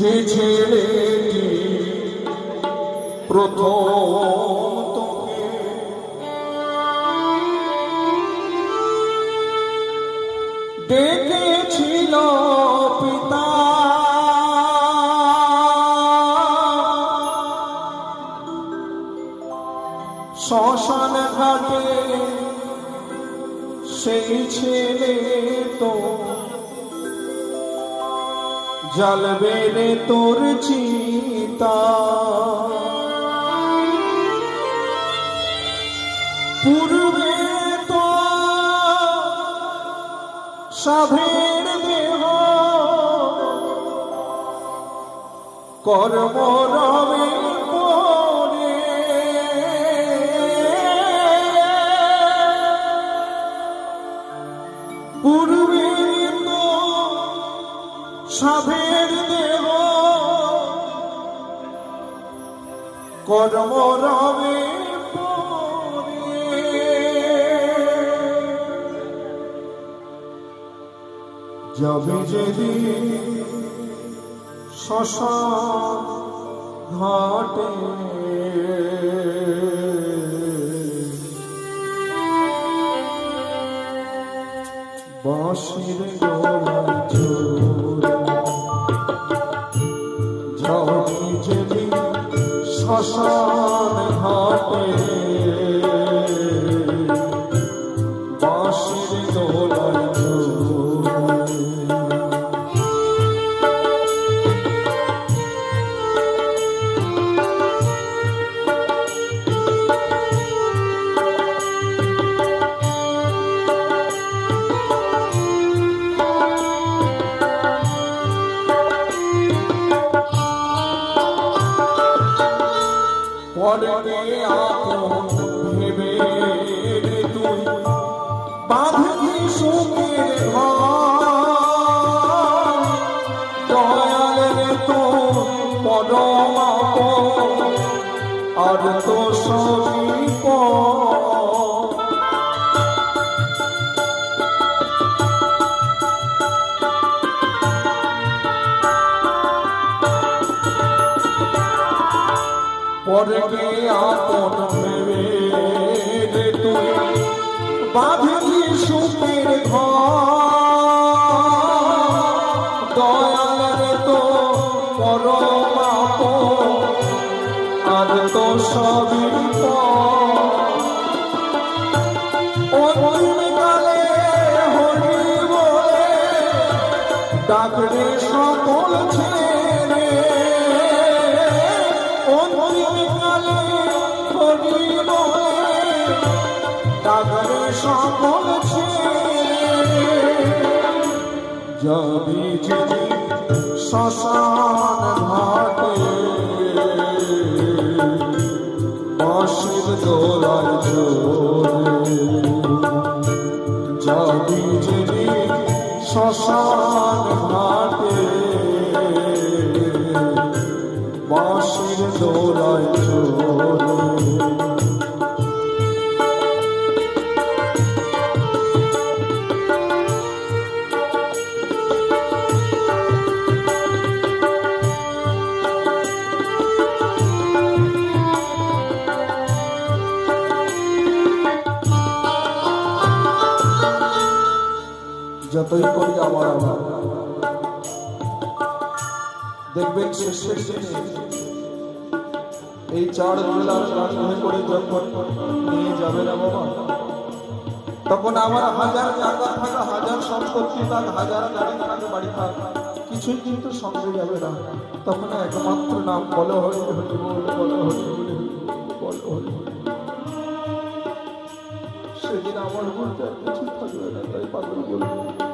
যে ছেলেটি প্রথম ডেকেছিল পিতা। শ্মশান ঘাটে সেই ছেলে তো জ্বলবে রে তোর চিতা পূর্বে তো সাধের দেহ। কর্ম রবে পরে। সাধের দেহ কর্ম রবে যাবে যেদিন শ্মশান ঘাটে। বাঁশির গলায় শ্মশান ঘাটে বাঁশির গলায় পরকে আপন ভেবে তুই। বাঁধলি সুখের দয়াল রে তো পরম আর তো সবই পরকে আপন ভেবে তুই। বাঁধলি সুখের দয়াল তো পরম আর তো সবই ডাকরে সকল ছেড়ে অন্তিমকালে হরি বলে সকল যাবি যদি শ্মশান ঘাটে বাঁশির দোলার জোরে যাবি যদি শ্মশান দোলায় চোরে। যতই করি আমার আমার দেখবেন শেষের দিনে এই চার কাঠে করে যখন নিয়ে যাবে না বাবা। তখন আমার হাজার টাকা থাকা, হাজার সম্পত্তি থাক, হাজার গাড়ি থাক, বাড়ি থাক, কিছুই কিন্তু সঙ্গে যাবে না। তখন একমাত্র নাম বলো হরি হরি বল, বলো হরি হরি বলো হরি সেদিন আমার বলতে কিছু থাকবে না, তাই পাগল বলব